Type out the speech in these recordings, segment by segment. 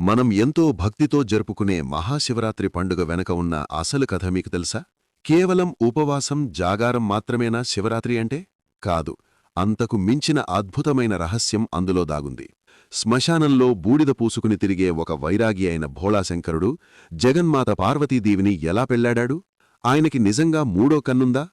మనం ఎంతో భక్తితో జరుపుకునే మహాశివరాత్రి పండుగ వెనక ఉన్న అసలు కథ మీకు తెలుసా? కేవలం ఉపవాసం జాగారం మాత్రమేనా శివరాత్రి అంటే? కాదు. అంతకు మించిన అద్భుతమైన రహస్యం అందులో దాగుంది. శ్మశానంలో బూడిద పూసుకుని తిరిగే ఒక వైరాగి అయిన భోళాశంకరుడు జగన్మాత పార్వతీదేవిని ఎలా పెళ్ళాడాడు? ఆయనకి నిజంగా మూడో కన్నుందా?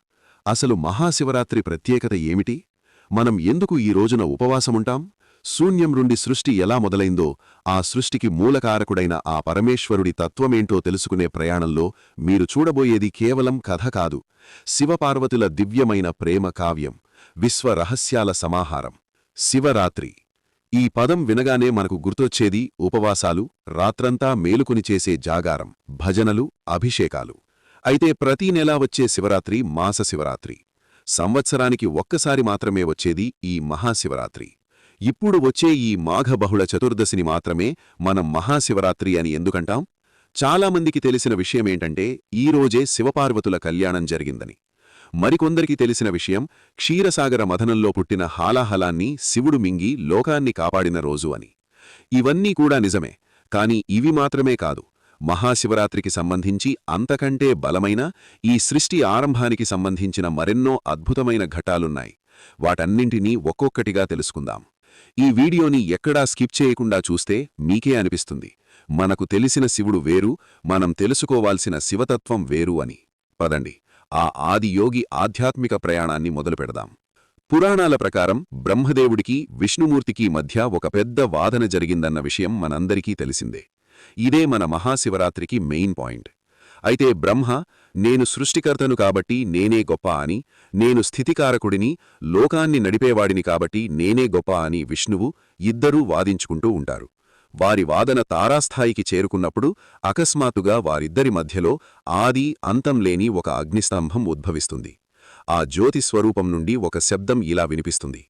అసలు మహాశివరాత్రి ప్రత్యేకత ఏమిటి? మనం ఎందుకు ఈ రోజున ఉపవాసముంటాం? శూన్యం నుండి సృష్టి ఎలా మొదలైందో ఆ సృష్టికి మూలకారకుడైన ఆ పరమేశ్వరుడి తత్వమేంటో తెలుసుకునే ప్రయాణంలో మీరు చూడబోయేది కేవలం కథ కాదు. శివపార్వతుల దివ్యమైన ప్రేమ కావ్యం విశ్వరహస్యాల సమాహారం. శివరాత్రి. ఈ పదం వినగానే మనకు గుర్తొచ్చేది ఉపవాసాలు రాత్రంతా మేలుకుని చేసే జాగారం భజనలు అభిషేకాలు. అయితే ప్రతీ నెలా వచ్చే శివరాత్రి మాస శివరాత్రి. సంవత్సరానికి ఒక్కసారి మాత్రమే వచ్చేది ఈ మహాశివరాత్రి. ఇప్పుడు వచ్చే ఈ మాఘబహుళ చతుర్దశిని మాత్రమే మనం మహాశివరాత్రి అని ఎందుకంటాం? చాలామందికి తెలిసిన విషయమేంటంటే ఈరోజే శివపార్వతుల కళ్యాణం జరిగిందని. మరికొందరికి తెలిసిన విషయం క్షీరసాగర మథనంలో పుట్టిన హాలాహలాన్ని శివుడు మింగి లోకాన్ని కాపాడిన రోజు అని. ఇవన్నీ కూడా నిజమే కాని ఇవి మాత్రమే కాదు. మహాశివరాత్రికి సంబంధించి అంతకంటే బలమైన ఈ సృష్టి ఆరంభానికి సంబంధించిన మరెన్నో అద్భుతమైన ఘటాలున్నాయి. వాటన్నింటినీ ఒక్కొక్కటిగా తెలుసుకుందాం. ఈ వీడియోని ఎక్కడా స్కిప్ చేయకుండా చూస్తే మీకే అనిపిస్తుంది. మనకు తెలిసిన శివుడు వేరు మనం తెలుసుకోవాల్సిన శివతత్వం వేరు అని. పదండి ఆ ఆదియోగి ఆధ్యాత్మిక ప్రయాణాన్ని మొదలుపెడదాం పురాణాల ప్రకారం బ్రహ్మదేవుడికి విష్ణుమూర్తికి మధ్య ఒక పెద్ద వాదన జరిగిందన్న విషయం మనందరికీ తెలిసిందే. ఇదే మన మహాశివరాత్రికి మెయిన్ పాయింట్. అయితే బ్రహ్మ నేను సృష్టికర్తను కాబట్టి నేనే గొప్ప అని నేను స్థితికారకుడిని లోకాన్ని నడిపేవాడిని కాబట్టి నేనే గొప్ప అని విష్ణువు ఇద్దరూ వాదించుకుంటూ ఉంటారు. వారి వాదన తారాస్థాయికి చేరుకున్నప్పుడు అకస్మాత్తుగా వారిద్దరి మధ్యలో ఆది అంతం లేని ఒక అగ్నిస్తంభం ఉద్భవిస్తుంది. ఆ జ్యోతి స్వరూపం నుండి ఒక శబ్దం ఇలా వినిపిస్తుంది.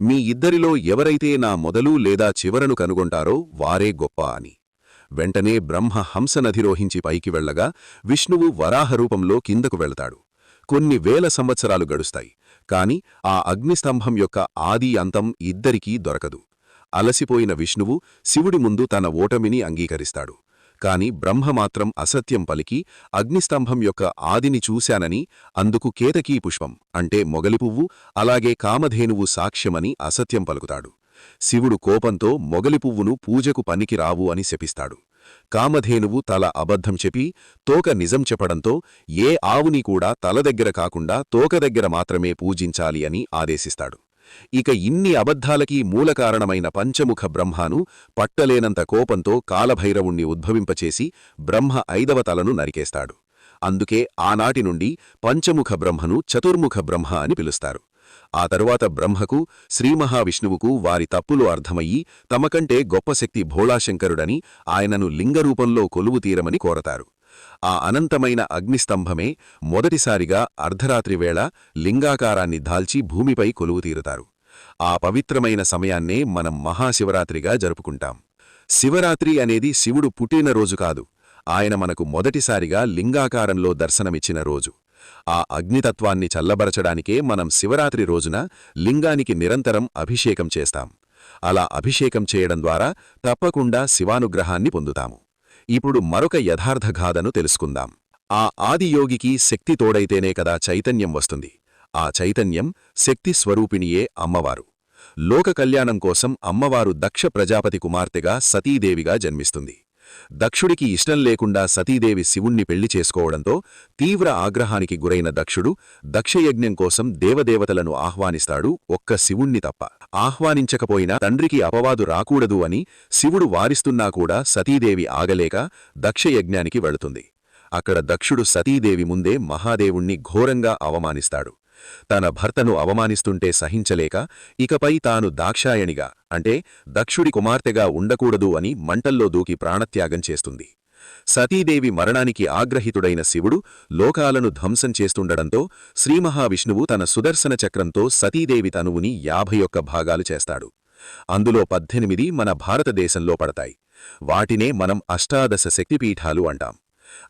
మీ ఇద్దరిలో ఎవరైతే నా మొదలు లేదా చివరను కనుగొంటారో వారే గొప్ప అని. వెంటనే బ్రహ్మ హంసనధిరోహించి పైకి వెళ్ళగా విష్ణువు వరాహరూపంలో కిందకు వెళతాడు. కొన్ని వేల సంవత్సరాలు గడుస్తాయి కాని ఆ అగ్నిస్తంభం యొక్క ఆది అంతం ఇద్దరికీ దొరకదు. అలసిపోయిన విష్ణువు శివుడి ముందు తన ఓటమిని అంగీకరిస్తాడు. కాని బ్రహ్మ మాత్రం అసత్యం పలికి అగ్నిస్తంభం యొక్క ఆదిని చూశానని అందుకు కేతకీ పుష్పం అంటే మొగలిపువ్వు అలాగే కామధేనువు సాక్ష్యమని అసత్యం పలుకుతాడు. శివుడు కోపంతో మొగలి పువ్వును పూజకు పనికిరావు అని శపిస్తాడు. కామధేనువు తల అబద్ధం చెప్పి తోక నిజం చెప్పడంతో ఏ ఆవుని కూడా తల దగ్గర కాకుండా తోక దగ్గర మాత్రమే పూజించాలి అని ఆదేశిస్తాడు. ఇక ఇన్ని అబద్ధాలకీ మూలకారణమైన పంచముఖ బ్రహ్మాను పట్టలేనంత కోపంతో కాలభైరవుణ్ణి ఉద్భవింపచేసి బ్రహ్మ ఐదవ తలను నరికేస్తాడు. అందుకే ఆనాటి నుండి పంచముఖ బ్రహ్మను చతుర్ముఖ బ్రహ్మ అని పిలుస్తారు. ఆ తరువాత బ్రహ్మకు శ్రీమహావిష్ణువుకు వారి తప్పులు అర్థమయ్యి తమకంటే గొప్ప శక్తి భోళాశంకరుడని ఆయనను లింగరూపంలో కొలువు తీరమని కోరతారు. ఆ అనంతమైన అగ్నిస్తంభమే మొదటిసారిగా అర్ధరాత్రివేళ లింగాకారాన్ని దాల్చి భూమిపై కొలువుతీరుతారు ఆ పవిత్రమైన సమయాన్నే మనం మహాశివరాత్రిగా జరుపుకుంటాం. శివరాత్రి అనేది శివుడు పుట్టినరోజు కాదు. ఆయన మనకు మొదటిసారిగా లింగాకారంలో దర్శనమిచ్చిన రోజు. ఆ అగ్నితత్వాన్ని చల్లబరచడానికే మనం శివరాత్రి రోజున లింగానికి నిరంతరం అభిషేకం చేస్తాం. అలా అభిషేకం చేయడం ద్వారా తప్పకుండా శివానుగ్రహాన్ని పొందుతాము. ఇప్పుడు మరొక యథార్థగాథను తెలుసుకుందాం. ఆ ఆదియోగికి శక్తి తోడైతేనే కదా చైతన్యం వస్తుంది. ఆ చైతన్యం శక్తి స్వరూపిణియే అమ్మవారు. లోక కళ్యాణం కోసం అమ్మవారు దక్ష ప్రజాపతి కుమార్తెగా సతీదేవిగా జన్మిస్తుంది. దక్షుడికి ఇష్టం లేకుండా సతీదేవి శివుణ్ణి పెళ్ళి చేసుకోవడంతో తీవ్ర ఆగ్రహానికి గురైన దక్షుడు దక్షయజ్ఞం కోసం దేవదేవతలను ఆహ్వానిస్తాడు ఒక్క శివుణ్ణి తప్ప. ఆహ్వానించకపోయినా తండ్రికి అపవాదు రాకూడదు అని శివుడు వారిస్తున్నా కూడా సతీదేవి ఆగలేక దక్షయజ్ఞానికి వెళుతుంది. అక్కడ దక్షుడు సతీదేవి ముందే మహాదేవుణ్ణి ఘోరంగా అవమానిస్తాడు. తన భర్తను అవమానిస్తుంటే సహించలేక ఇకపై తాను దాక్షాయణిగా అంటే దక్షుడి కుమార్తెగా ఉండకూడదు అని మంటల్లో దూకి ప్రాణత్యాగం చేస్తుంది. సతీదేవి మరణానికి ఆగ్రహితుడైన శివుడు లోకాలను ధ్వంసం చేస్తుండడంతో శ్రీమహావిష్ణువు తన సుదర్శన చక్రంతో సతీదేవి తనువుని యాభై ఒక్క భాగాలు చేస్తాడు. అందులో పద్దెనిమిది మన భారతదేశంలో పడతాయి. వాటినే మనం అష్టాదశ శక్తిపీఠాలు అంటాం.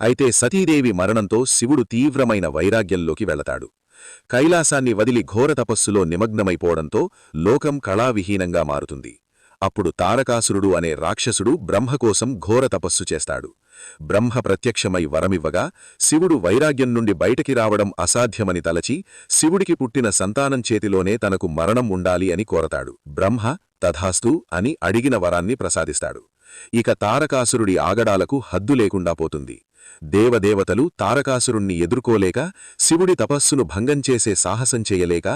అయితే సతీదేవి మరణంతో శివుడు తీవ్రమైన వైరాగ్యంలోకి వెళతాడు. కైలాసాన్ని వదిలి ఘోర తపస్సులో నిమగ్నమైపోవడంతో లోకం కళావిహీనంగా మారుతుంది. అప్పుడు తారకాసురుడు అనే రాక్షసుడు బ్రహ్మ కోసం ఘోర తపస్సు చేస్తాడు. బ్రహ్మ ప్రత్యక్షమై వరమివ్వగా శివుడు వైరాగ్యం నుండి బయటకి రావడం అసాధ్యమని తలచి శివుడికి పుట్టిన సంతానం చేతిలోనే తనకు మరణం ఉండాలి అని కోరతాడు. బ్రహ్మ తథాస్తు అని అడిగిన వరాన్ని ప్రసాదిస్తాడు. ఇక తారకాసురుడి ఆగడాలకు హద్దు లేకుండా పోతుంది. దేవదేవతలు తారకాసురుణ్ణి ఎదుర్కోలేక శివుడి తపస్సును భంగం చేసే సాహసం చేయలేక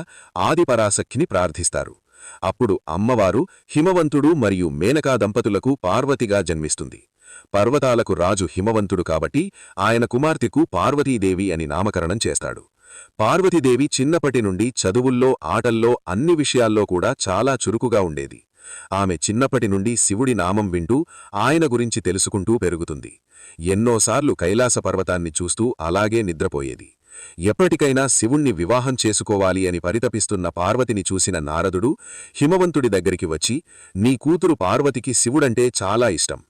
ఆదిపరాశక్తిని ప్రార్థిస్తారు. అప్పుడు అమ్మవారు హిమవంతుడు మరియు మేనకా దంపతులకు పార్వతిగా జన్మిస్తుంది. పర్వతాలకు రాజు హిమవంతుడు కాబట్టి ఆయన కుమార్తెకు పార్వతీదేవి అని నామకరణం చేస్తాడు. పార్వతీదేవి చిన్నప్పటి నుండి చదువుల్లో ఆటల్లో అన్ని విషయాల్లో కూడా చాలా చురుకుగా ఉండేది. ఆమె చిన్నప్పటి నుండి శివుడి నామం వింటూ ఆయన గురించి తెలుసుకుంటూ పెరుగుతుంది. ఎన్నోసార్లు కైలాస పర్వతాన్ని చూస్తూ అలాగే నిద్రపోయేది. ఎప్పటికైనా శివుణ్ణి వివాహం చేసుకోవాలి అని పరితపిస్తున్న పార్వతిని చూసిన నారదుడు హిమవంతుడి దగ్గరికి వచ్చి నీ కూతురు పార్వతికి శివుడంటే చాలా ఇష్టం.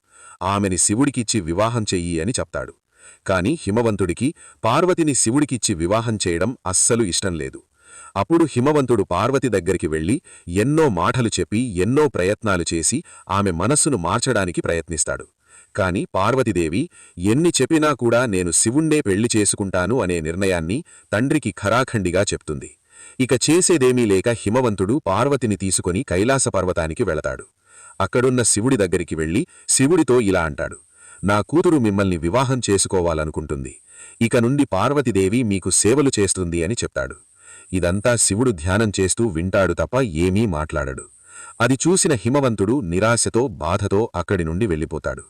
ఆమెని శివుడికిచ్చి వివాహం చెయ్యి అని చెప్తాడు. కాని హిమవంతుడికి పార్వతిని శివుడికిచ్చి వివాహం చేయడం అస్సలు ఇష్టం లేదు. అప్పుడు హిమవంతుడు పార్వతి దగ్గరికి వెళ్ళి ఎన్నో మాటలు చెప్పి ఎన్నో ప్రయత్నాలు చేసి ఆమె మనస్సును మార్చడానికి ప్రయత్నిస్తాడు. కాని పార్వతీదేవి ఎన్ని చెప్పినా కూడా నేను శివుణ్ణే పెళ్ళి చేసుకుంటాను అనే నిర్ణయాన్ని తండ్రికి ఖరాఖండిగా చెప్తుంది. ఇక చేసేదేమీ లేక హిమవంతుడు పార్వతిని తీసుకుని కైలాస పర్వతానికి వెళతాడు. అక్కడున్న శివుడి దగ్గరికి వెళ్ళి శివుడితో ఇలా అంటాడు. నా కూతురు మిమ్మల్ని వివాహం చేసుకోవాలనుకుంటుంది. ఇక నుండి పార్వతీదేవి మీకు సేవలు చేస్తుంది అని చెప్తాడు. ఇదంతా శివుడు ధ్యానం చేస్తూ వింటాడు తప్ప ఏమీ మాట్లాడడు. అది చూసిన హిమవంతుడు నిరాశతో బాధతో అక్కడి నుండి వెళ్ళిపోతాడు.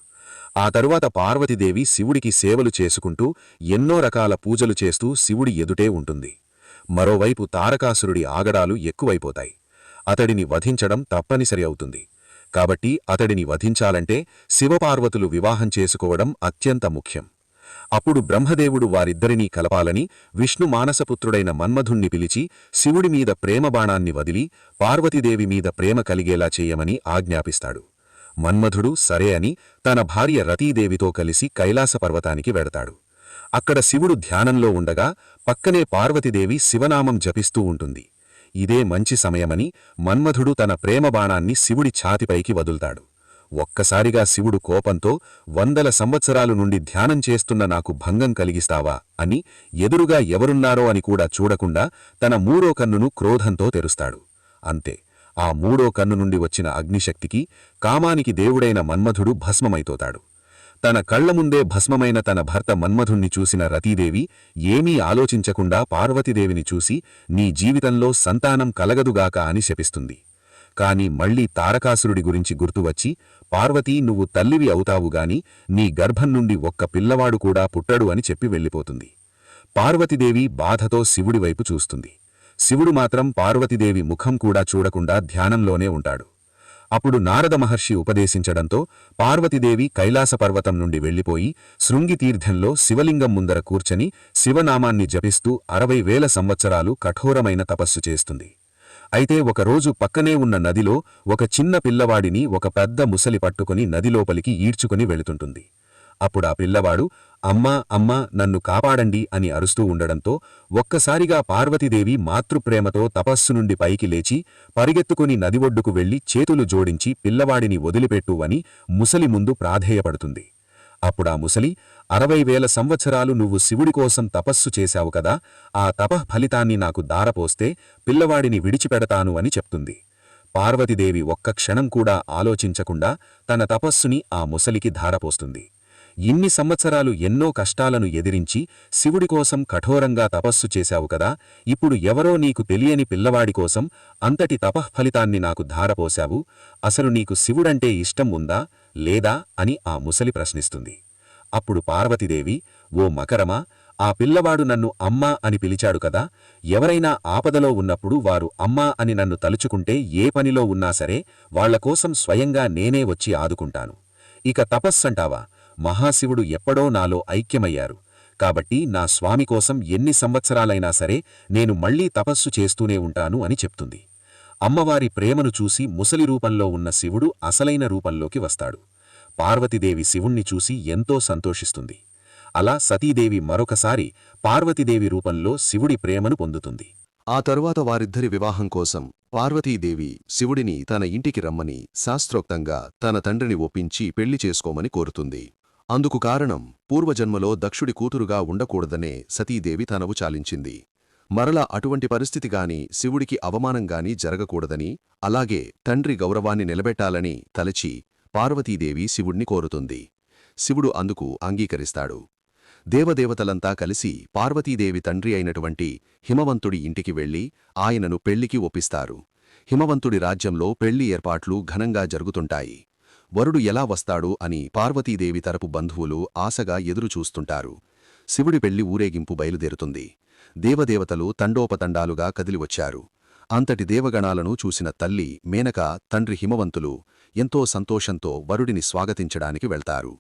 ఆ తరువాత పార్వతీదేవి శివుడికి సేవలు చేసుకుంటూ ఎన్నో రకాల పూజలు చేస్తూ శివుడి ఎదుటే ఉంటుంది. మరోవైపు తారకాసురుడి ఆగడాలు ఎక్కువైపోతాయి. అతడిని వధించడం తప్పనిసరి అవుతుంది. కాబట్టి అతడిని వధించాలంటే శివపార్వతులు వివాహం చేసుకోవడం అత్యంత ముఖ్యం. అప్పుడు బ్రహ్మదేవుడు వారిద్దరినీ కలపాలని విష్ణు మానసపుత్రుడైన మన్మధుణ్ణి పిలిచి శివుడి మీద ప్రేమబాణాన్ని వదిలి పార్వతీదేవి మీద ప్రేమ కలిగేలా చేయమని ఆజ్ఞాపిస్తాడు. మన్మధుడు సరే అని తన భార్య రతీదేవితో కలిసి కైలాస పర్వతానికి వెడతాడు. అక్కడ శివుడు ధ్యానంలో ఉండగా పక్కనే పార్వతీదేవి శివనామం జపిస్తూ ఉంటుంది. ఇదే మంచి సమయమని మన్మధుడు తన ప్రేమబాణాన్ని శివుడి ఛాతిపైకి వదులుతాడు. ఒక్కసారిగా శివుడు కోపంతో వందల సంవత్సరాలు నుండి ధ్యానం చేస్తున్న నాకు భంగం కలిగిస్తావా అని ఎదురుగా ఎవరున్నారో అని కూడా చూడకుండా తన మూడో కన్నును క్రోధంతో తెరుస్తాడు. అంతే ఆ మూడో కన్ను నుండి వచ్చిన అగ్నిశక్తికి కామానికి దేవుడైన మన్మధుడు భస్మమైతోతాడు. తన కళ్ళ ముందే భస్మమైన తన భర్త మన్మధుణ్ణి చూసిన రతీదేవి ఏమీ ఆలోచించకుండా పార్వతీదేవిని చూసి నీ జీవితంలో సంతానం కలగదుగాక అని శపిస్తుంది. కాని మళ్ళీ తారకాసురుడి గురించి గుర్తువచ్చి పార్వతీ నువ్వు తల్లివి అవుతావుగాని నీ గర్భం నుండి ఒక్క పిల్లవాడు కూడా పుట్టడు అని చెప్పి వెళ్ళిపోతుంది. పార్వతీదేవి బాధతో శివుడివైపు చూస్తుంది. శివుడు మాత్రం పార్వతీదేవి ముఖం కూడా చూడకుండా ధ్యానంలోనే ఉంటాడు. అప్పుడు నారద మహర్షి ఉపదేశించడంతో పార్వతీదేవి కైలాస పర్వతం నుండి వెళ్ళిపోయి శృంగితీర్థంలో శివలింగం ముందర కూర్చని శివనామాన్ని జపిస్తూ అరవై వేల సంవత్సరాలు కఠోరమైన తపస్సు చేస్తుంది. అయితే ఒకరోజు పక్కనే ఉన్న నదిలో ఒక చిన్న పిల్లవాడిని ఒక పెద్ద ముసలి పట్టుకుని నదిలోపలికి ఈడ్చుకుని వెళుతుంటుంది. అప్పుడా పిల్లవాడు అమ్మా అమ్మా నన్ను కాపాడండి అని అరుస్తూ ఉండడంతో ఒక్కసారిగా పార్వతీదేవి మాతృప్రేమతో తపస్సు నుండి పైకి లేచి పరిగెత్తుకుని నది ఒడ్డుకు వెళ్ళి చేతులు జోడించి పిల్లవాడిని వదిలిపెట్టు అని ముసలి ముందు ప్రాధేయపడుతుంది. అప్పుడా ముసలి అరవై వేల సంవత్సరాలు నువ్వు శివుడి కోసం తపస్సు చేశావు కదా ఆ తపః ఫలితాన్ని నాకు దారపోస్తే పిల్లవాడిని విడిచిపెడతాను అని చెప్తుంది. పార్వతీదేవి ఒక్క క్షణం కూడా ఆలోచించకుండా తన తపస్సుని ఆ ముసలికి ధారపోస్తుంది. ఇన్ని సంవత్సరాలు ఎన్నో కష్టాలను ఎదిరించి శివుడి కోసం కఠోరంగా తపస్సు చేశావు కదా ఇప్పుడు ఎవరో నీకు తెలియని పిల్లవాడి కోసం అంతటి తపఃఫలితాన్ని నాకు ధారపోశావు అసలు నీకు శివుడంటే ఇష్టం ఉందా? లేదా అని ఆ ముసలి ప్రశ్నిస్తుంది. అప్పుడు పార్వతీదేవి ఓ మకరమా ఆ పిల్లవాడు నన్ను అమ్మా అని పిలిచాడు కదా ఎవరైనా ఆపదలో ఉన్నప్పుడు వారు అమ్మా అని నన్ను తలుచుకుంటే ఏ పనిలో ఉన్నా సరే వాళ్ళకోసం స్వయంగా నేనే వచ్చి ఆదుకుంటాను. ఇక తపస్సంటావా? మహాశివుడు ఎప్పుడో నాలో ఐక్యమయ్యారు. కాబట్టి నా స్వామి కోసం ఎన్ని సంవత్సరాలైనా సరే నేను మళ్ళీ తపస్సు చేస్తూనే ఉంటాను అని చెప్తుంది. అమ్మవారి ప్రేమను చూసి ముసలి రూపంలో ఉన్న శివుడు అసలైన రూపంలోకి వస్తాడు. పార్వతీదేవి శివుణ్ణి చూసి ఎంతో సంతోషిస్తుంది. అలా సతీదేవి మరొకసారి పార్వతీదేవి రూపంలో శివుడి ప్రేమను పొందుతుంది. ఆ తరువాత వారిద్దరి వివాహం కోసం పార్వతీదేవి శివుడిని తన ఇంటికి రమ్మని శాస్త్రోక్తంగా తన తండ్రిని ఒప్పించి పెళ్ళి చేసుకోమని కోరుతుంది. అందుకు కారణం పూర్వజన్మలో దక్షుడి కూతురుగా ఉండకూడదనే సతీదేవి తనవు చాలించింది. మరలా అటువంటి పరిస్థితిగాని శివుడికి అవమానంగాని జరగకూడదని అలాగే తండ్రి గౌరవాన్ని నిలబెట్టాలని తలచి పార్వతీదేవి శివుణ్ణి కోరుతుంది. శివుడు అందుకు అంగీకరిస్తాడు. దేవదేవతలంతా కలిసి పార్వతీదేవి తండ్రి అయినటువంటి హిమవంతుడి ఇంటికి వెళ్ళి ఆయనను పెళ్ళికి ఒప్పిస్తారు. హిమవంతుడి రాజ్యంలో పెళ్ళి ఏర్పాట్లు ఘనంగా జరుగుతుంటాయి. వరుడు ఎలా వస్తాడు అని పార్వతీదేవి తరపు బంధువులు ఆశగా ఎదురుచూస్తుంటారు. శివుడి పెళ్ళి ఊరేగింపు బయలుదేరుతుంది. దేవదేవతలు తండోపతండాలుగా కదిలివచ్చారు. అంతటి దేవగణాలను చూసిన తల్లి మేనక తండ్రి హిమవంతులు ఎంతో సంతోషంతో వరుడిని స్వాగతించడానికి వెళ్తారు.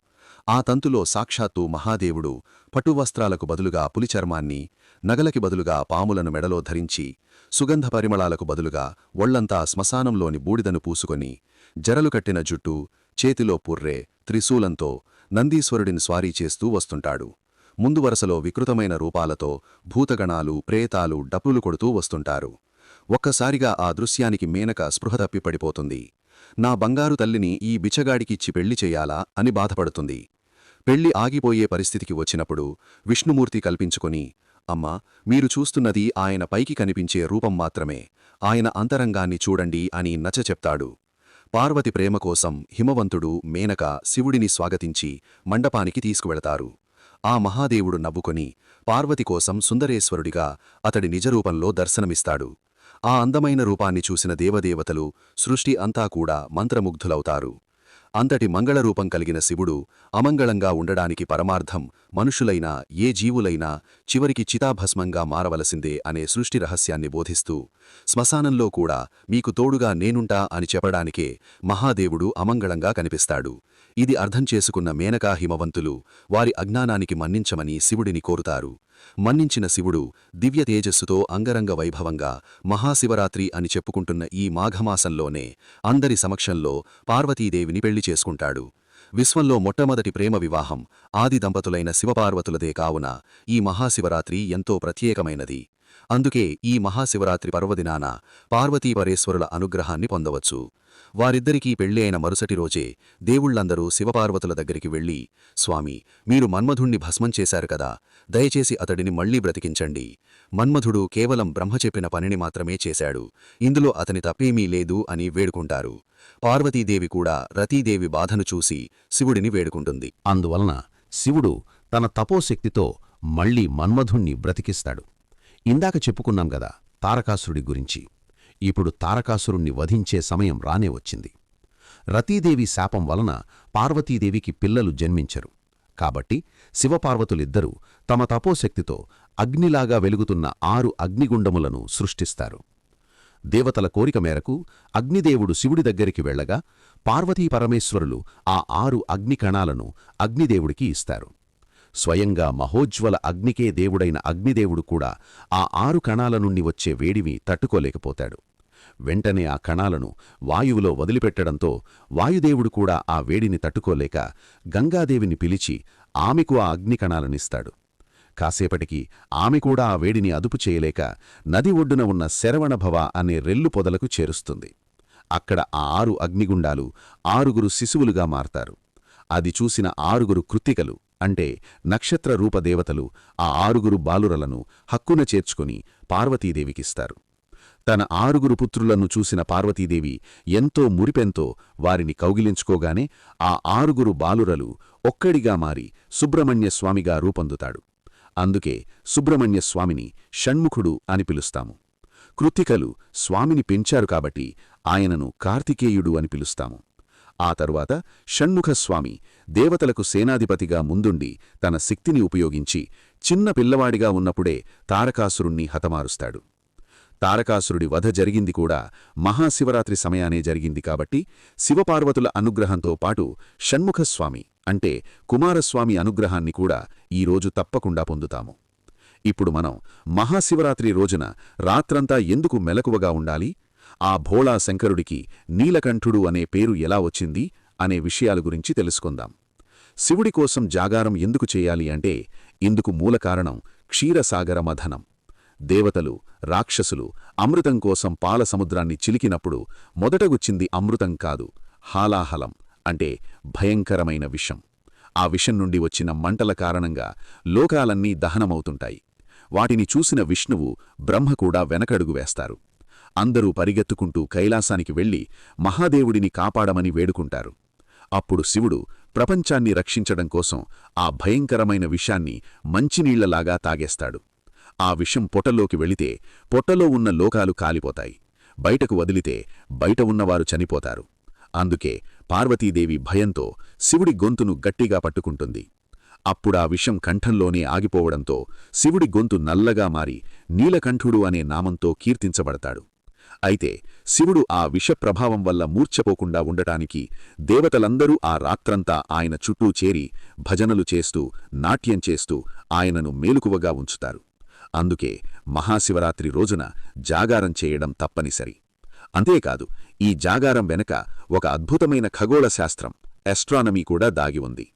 ఆ తంతులో సాక్షాత్తు మహాదేవుడు పట్టువస్త్రాలకు బదులుగా పులిచర్మాన్ని నగలకి బదులుగా పాములను మెడలో ధరించి సుగంధ పరిమళాలకు బదులుగా ఒళ్ళంతా శ్మశానంలోని బూడిదను పూసుకొని జరలు కట్టిన జుట్టు చేతిలో పుర్రె త్రిశూలంతో నందీశ్వరుడిని స్వారీ చేస్తూ వస్తుంటాడు. ముందు వరసలో వికృతమైన రూపాలతో భూతగణాలు ప్రేతాలు డప్పులు కొడుతూ వస్తుంటారు. ఒక్కసారిగా ఆ దృశ్యానికి మేనక స్పృహ తప్పిపడిపోతుంది నా బంగారు తల్లిని ఈ బిచ్చగాడికిచ్చి పెళ్ళి చెయ్యాలా అని బాధపడుతుంది. పెళ్ళి ఆగిపోయే పరిస్థితికి వచ్చినప్పుడు విష్ణుమూర్తి కల్పించుకొని అమ్మా మీరు చూస్తున్నది ఆయన పైకి కనిపించే రూపం మాత్రమే. ఆయన అంతరంగాన్ని చూడండి అని నచ్చ చెప్తాడు. పార్వతి ప్రేమ కోసం హిమవంతుడు మేనక శివుడిని స్వాగతించి మండపానికి తీసుకువెళతారు. ఆ మహాదేవుడు నవ్వుకొని పార్వతి కోసం సుందరేశ్వరుడిగా అతడి నిజరూపంలో దర్శనమిస్తాడు. ఆ అందమైన రూపాన్ని చూసిన దేవదేవతలు సృష్టి అంతా కూడా మంత్రముగ్ధులవుతారు. అంతటి మంగళరూపం కలిగిన శివుడు అమంగళంగా ఉండడానికి పరమార్థం మనుషులైనా ఏ జీవులైనా చివరికి చితాభస్మంగా మారవలసిందే అనే సృష్టి రహస్యాన్ని బోధిస్తూ శ్మశానంలో కూడా మీకు తోడుగా నేనుంటా అని చెప్పడానికే మహాదేవుడు అమంగళంగా కనిపిస్తాడు. ఇది అర్థం చేసుకున్న మేనకా హిమవంతులు వారి అజ్ఞానానికి మన్నించమని శివుడిని కోరుతారు. మన్నించిన శివుడు దివ్య తేజస్సుతో అంగరంగ వైభవంగా మహాశివరాత్రి అని చెప్పుకుంటున్న ఈ మాఘమాసంలోనే అందరి సమక్షంలో పార్వతీదేవిని పెళ్ళి చేసుకుంటాడు. విశ్వంలో మొట్టమొదటి ప్రేమ వివాహం ఆది దంపతులైన శివపార్వతులదే కావున ఈ మహాశివరాత్రి ఎంతో ప్రత్యేకమైనది. అందుకే ఈ మహాశివరాత్రి పర్వదినాన పార్వతీపరేశ్వరుల అనుగ్రహాన్ని పొందవచ్చు. వారిద్దరికీ పెళ్ళి అయిన మరుసటి రోజే దేవుళ్ళందరూ శివపార్వతుల దగ్గరికి వెళ్ళి స్వామి మీరు మన్మధుణ్ణి భస్మం చేశారు కదా దయచేసి అతడిని మళ్ళీ బ్రతికించండి. మన్మధుడు కేవలం బ్రహ్మ చెప్పిన పనిని మాత్రమే చేశాడు. ఇందులో అతని తప్పేమీ లేదు అని వేడుకుంటారు. పార్వతీదేవి కూడా రతీదేవి బాధను చూసి శివుడిని వేడుకుంటుంది. అందువలన శివుడు తన తపోశక్తితో మళ్ళీ మన్మధుణ్ణి బ్రతికిస్తాడు. ఇందాక చెప్పుకున్నాం గదా తారకాసురుడి గురించి. ఇప్పుడు తారకాసురుణ్ణి వధించే సమయం రానే వచ్చింది. రతీదేవి శాపం వలన పార్వతీదేవికి పిల్లలు జన్మించరు. కాబట్టి శివపార్వతులిద్దరూ తమ తపోశక్తితో అగ్నిలాగా వెలుగుతున్న ఆరు అగ్నిగుండములను సృష్టిస్తారు. దేవతల కోరిక మేరకు అగ్నిదేవుడు శివుడి దగ్గరికి వెళ్ళగా పార్వతీపరమేశ్వరులు ఆ ఆరు అగ్నికణాలను అగ్నిదేవుడికి ఇస్తారు. స్వయంగా మహోజ్వల అగ్నికే దేవుడైన అగ్నిదేవుడు కూడా ఆ ఆరు కణాల నుండి వచ్చే వేడివి తట్టుకోలేకపోతాడు. వెంటనే ఆ కణాలను వాయువులో వదిలిపెట్టడంతో వాయుదేవుడు కూడా ఆ వేడిని తట్టుకోలేక గంగాదేవిని పిలిచి ఆమెకు ఆ అగ్నికణాలనిస్తాడు కాసేపటికి ఆమె కూడా ఆ వేడిని అదుపు చేయలేక నది ఒడ్డున ఉన్న శరవణభవ అనే రెల్లు పొదలకు చేరుస్తుంది. అక్కడ ఆ ఆరు అగ్నిగుండాలు ఆరుగురు శిశువులుగా మారతారు. అది చూసిన ఆరుగురు కృత్తికలు అంటే నక్షత్ర రూపదేవతలు ఆ ఆరుగురు బాలురలను హక్కున చేర్చుకుని పార్వతీదేవికిస్తారు. తన ఆరుగురు పుత్రులను చూసిన పార్వతీదేవి ఎంతో మురిపెంతో వారిని కౌగిలించుకోగానే ఆ ఆరుగురు బాలురలు ఒక్కడిగా మారి సుబ్రహ్మణ్యస్వామిగా రూపొందుతాడు. అందుకే సుబ్రహ్మణ్యస్వామిని షణ్ముఖుడు అని పిలుస్తాము. కృత్తికలు స్వామిని పెంచారు కాబట్టి ఆయనను కార్తికేయుడు అని పిలుస్తాము. ఆ తరువాత షణ్ముఖస్వామి దేవతలకు సేనాధిపతిగా ముందుండి తన శక్తిని ఉపయోగించి చిన్న పిల్లవాడిగా ఉన్నప్పుడే తారకాసురుణ్ణి హతమారుస్తాడు. తారకాసురుడి వధ జరిగింది కూడా మహాశివరాత్రి సమయానే జరిగింది కాబట్టి శివపార్వతుల అనుగ్రహంతో పాటు షణ్ముఖస్వామి అంటే కుమారస్వామి అనుగ్రహాన్ని కూడా ఈరోజు తప్పకుండా పొందుతాము. ఇప్పుడు మనం మహాశివరాత్రి రోజున రాత్రంతా ఎందుకు మెలకువగా ఉండాలి? ఆ భోళా శంకరుడికి నీలకంఠుడు అనే పేరు ఎలా వచ్చింది అనే విషయాల గురించి తెలుసుకుందాం. శివుడి కోసం జాగారం ఎందుకు చేయాలి అంటే ఇందుకు మూల కారణం క్షీరసాగర మథనం. దేవతలు రాక్షసులు అమృతం కోసం పాల సముద్రాన్ని చిలికినప్పుడు మొదటగుచ్చింది అమృతం కాదు హాలాహలం అంటే భయంకరమైన విషం. ఆ విషం నుండి వచ్చిన మంటల కారణంగా లోకాలన్నీ దహనమవుతుంటాయి. వాటిని చూసిన విష్ణువు బ్రహ్మ కూడా వెనకడుగు వేస్తారు. అందరూ పరిగెత్తుకుంటూ కైలాసానికి వెళ్ళి మహాదేవుడిని కాపాడమని వేడుకుంటారు. అప్పుడు శివుడు ప్రపంచాన్ని రక్షించడం కోసం ఆ భయంకరమైన విషాన్ని మంచినీళ్ళలాగా తాగేస్తాడు. ఆ విషం పొట్టలోకి వెళితే పొట్టలో ఉన్న లోకాలు కాలిపోతాయి. బయటకు వదిలితే బయట ఉన్నవారు చనిపోతారు. అందుకే పార్వతీదేవి భయంతో శివుడి గొంతును గట్టిగా పట్టుకుంటుంది. అప్పుడా విషం కంఠంలోనే ఆగిపోవడంతో శివుడి గొంతు నల్లగా మారి నీలకంఠుడు అనే నామంతో కీర్తించబడతాడు. అయితే శివుడు ఆ విష ప్రభావం వల్ల మూర్ఛపోకుండా ఉండటానికి దేవతలందరూ ఆ రాత్రంతా ఆయన చుట్టూ చేరి భజనలు చేస్తూ నాట్యం చేస్తూ ఆయనను మేలుకువగా ఉంచుతారు. అందుకే మహాశివరాత్రి రోజున జాగారం చేయడం తప్పనిసరి. అంతేకాదు ఈ జాగారం వెనక ఒక అద్భుతమైన ఖగోళ శాస్త్రం ఎస్ట్రానమీ కూడా దాగి ఉంది.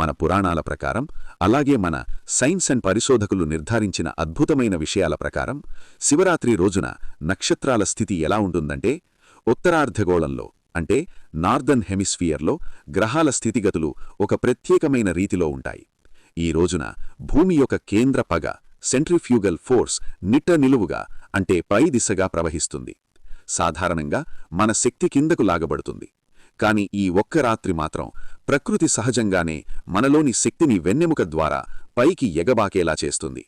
మన పురాణాల ప్రకారం అలాగే మన సైన్స్ అండ్ పరిశోధకులు నిర్ధారించిన అద్భుతమైన విషయాల ప్రకారం శివరాత్రి రోజున నక్షత్రాల స్థితి ఎలా ఉంటుందంటే ఉత్తరార్ధగోళంలో అంటే నార్దర్న్ హెమిస్ఫియర్లో గ్రహాల స్థితిగతులు ఒక ప్రత్యేకమైన రీతిలో ఉంటాయి. ఈ రోజున భూమి యొక్క కేంద్ర పగ సెంట్రిఫ్యూగల్ ఫోర్స్ నిట్ట నిలువుగా అంటే పై దిశగా ప్రవహిస్తుంది. సాధారణంగా మన శక్తి కిందకు లాగబడుతుంది. కాని ఈ ఒక్క రాత్రి మాత్రం ప్రకృతి సహజంగానే మనలోని శక్తిని వెన్నెముక ద్వారా పైకి ఎగబాకేలా చేస్తుంది.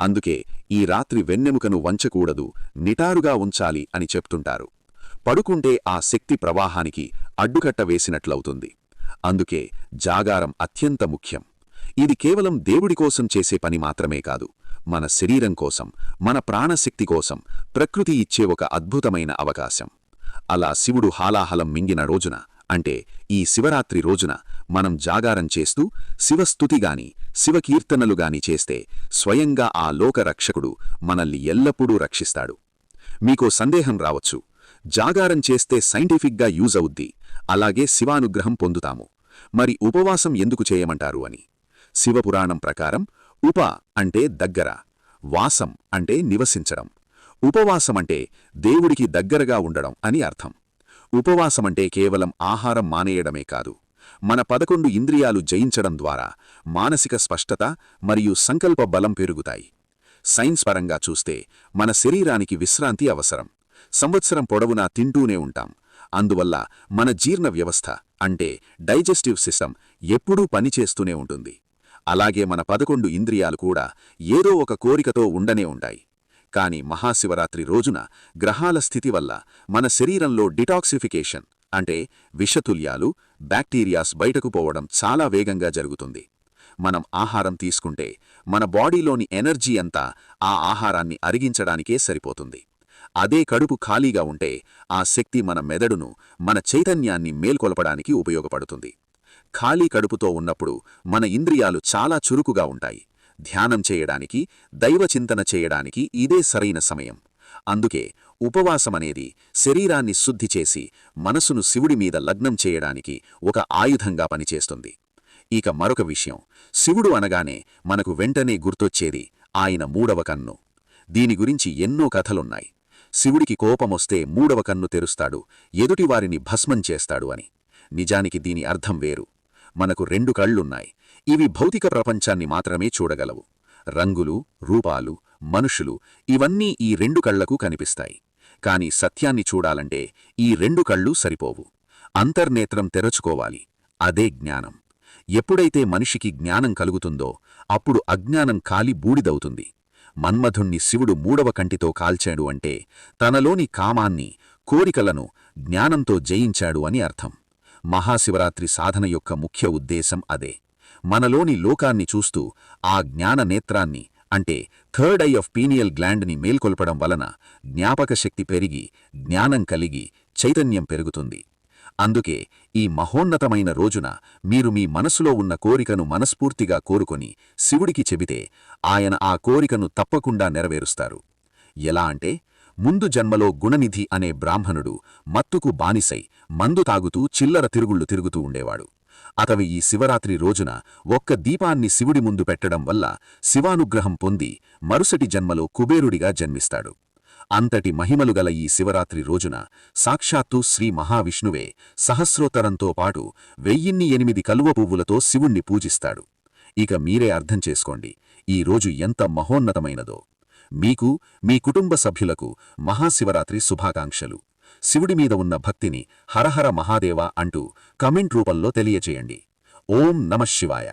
అందుకే ఈ రాత్రి వెన్నెముకను వంచకూడదు నిటారుగా ఉంచాలి అని చెప్తుంటారు. పడుకుంటే ఆ శక్తి ప్రవాహానికి అడ్డుకట్ట వేసినట్లవుతుంది. అందుకే జాగారం అత్యంత ముఖ్యం. ఇది కేవలం దేవుడి కోసం చేసే పని మాత్రమే కాదు మన శరీరం కోసం మన ప్రాణశక్తి కోసం ప్రకృతి ఇచ్చే ఒక అద్భుతమైన అవకాశం. అలా శివుడు హాలాహలం మింగిన రోజున అంటే ఈ శివరాత్రి రోజున మనం జాగారం చేస్తూ శివస్థుతిగాని శివకీర్తనలుగాని చేస్తే స్వయంగా ఆ లోకరక్షకుడు మనల్ని ఎల్లప్పుడూ రక్షిస్తాడు. మీకో సందేహం రావచ్చు. జాగారం చేస్తే సైంటిఫిక్గా యూజ్ అవుద్ది. అలాగే శివానుగ్రహం పొందుతాము. మరి ఉపవాసం ఎందుకు చేయమంటారు అని? శివపురాణం ప్రకారం ఉప అంటే దగ్గర వాసం అంటే నివసించడం. ఉపవాసమంటే దేవుడికి దగ్గరగా ఉండడం అని అర్థం. ఉపవాసమంటే కేవలం ఆహారం మానేయడమే కాదు. మన పదకొండు ఇంద్రియాలు జయించడం ద్వారా మానసిక స్పష్టత మరియు సంకల్ప బలం పెరుగుతాయి. సైన్స్ పరంగా చూస్తే మన శరీరానికి విశ్రాంతి అవసరం. సంవత్సరం పొడవునా తింటూనే ఉంటాం. అందువల్ల మన జీర్ణ వ్యవస్థ అంటే డైజెస్టివ్ సిస్టమ్ ఎప్పుడూ పనిచేస్తూనే ఉంటుంది. అలాగే మన పదకొండు ఇంద్రియాలు కూడా ఏదో ఒక కోరికతో ఉండనే ఉంటాయి. కాని మహాశివరాత్రి రోజున గ్రహాల స్థితి వల్ల మన శరీరంలో డిటాక్సిఫికేషన్ అంటే విషతుల్యాలు బ్యాక్టీరియాస్ బయటకు పోవడం చాలా వేగంగా జరుగుతుంది. మనం ఆహారం తీసుకుంటే మన బాడీలోని ఎనర్జీ అంతా ఆ ఆహారాన్ని అరిగించడానికే సరిపోతుంది. అదే కడుపు ఖాళీగా ఉంటే ఆ శక్తి మన మెదడును మన చైతన్యాన్ని మేల్కొలపడానికి ఉపయోగపడుతుంది. ఖాళీ కడుపుతో ఉన్నప్పుడు మన ఇంద్రియాలు చాలా చురుకుగా ఉంటాయి. ధ్యానం చేయడానికి దైవచింతన చేయడానికి ఇదే సరైన సమయం. అందుకే ఉపవాసమనేది శరీరాన్ని శుద్ధి చేసి మనసును శివుడి మీద లగ్నం చేయడానికి ఒక ఆయుధంగా పనిచేస్తుంది. ఇక మరొక విషయం శివుడు అనగానే మనకు వెంటనే గుర్తొచ్చేది ఆయన మూడవ కన్ను. దీని గురించి ఎన్నో కథలున్నాయి. శివుడికి కోపమొస్తే మూడవ కన్ను తెరుస్తాడు ఎదుటివారిని భస్మం చేస్తాడు అని. నిజానికి దీని అర్థం వేరు. మనకు రెండు కళ్ళున్నాయి. ఇవి భౌతిక ప్రపంచాన్ని మాత్రమే చూడగలవు. రంగులు రూపాలు మనుషులు ఇవన్నీ ఈ రెండు కళ్ళకు కనిపిస్తాయి. కాని సత్యాన్ని చూడాలంటే ఈ రెండు కళ్ళు సరిపోవు. అంతర్నేత్రం తెరచుకోవాలి. అదే జ్ఞానం. ఎప్పుడైతే మనిషికి జ్ఞానం కలుగుతుందో అప్పుడు అజ్ఞానం కాలి బూడిదవుతుంది. మన్మధుణ్ణి శివుడు మూడవ కంటితో కాల్చాడు అంటే తనలోని కామాన్ని కోరికలను జ్ఞానంతో జయించాడు అని అర్థం. మహాశివరాత్రి సాధన యొక్క ముఖ్య ఉద్దేశం అదే. మనలోని లోకాన్ని చూస్తూ ఆ జ్ఞాన నేత్రాన్ని అంటే థర్డ్ ఐ ఆఫ్ పీనియల్ గ్లాండ్ని మేల్కొల్పడం వలన జ్ఞాపకశక్తి పెరిగి జ్ఞానం కలిగి చైతన్యం పెరుగుతుంది. అందుకే ఈ మహోన్నతమైన రోజున మీరు మీ మనసులో ఉన్న కోరికను మనస్ఫూర్తిగా కోరుకొని శివుడికి చెబితే ఆయన ఆ కోరికను తప్పకుండా నెరవేరుస్తారు. ఎలా అంటే ముందు జన్మలో గుణనిధి అనే బ్రాహ్మణుడు మత్తుకు బానిసై మందు తాగుతూ చిల్లర తిరుగుళ్ళు తిరుగుతూ ఉండేవాడు. అతవి ఈ శివరాత్రి రోజున ఒక్క దీపాన్ని శివుడి ముందు పెట్టడం వల్ల శివానుగ్రహం పొంది మరుసటి జన్మలో కుబేరుడిగా జన్మిస్తాడు. అంతటి మహిమలు గల ఈ శివరాత్రి రోజున సాక్షాత్తు శ్రీ మహావిష్ణువే సహస్రోత్తరంతో పాటు వెయ్యిన్ని ఎనిమిది కలువ పువ్వులతో శివుణ్ణి పూజిస్తాడు. ఇక మీరే అర్థం చేసుకోండి ఈ రోజు ఎంత మహోన్నతమైనదో. మీకు మీ కుటుంబ సభ్యులకు మహాశివరాత్రి శుభాకాంక్షలు. శివుడి మీద ఉన్న భక్తిని హరహర మహాదేవ అంటూ కమెంట్ రూపంలో తెలియచేయండి. ఓం నమ శివాయ.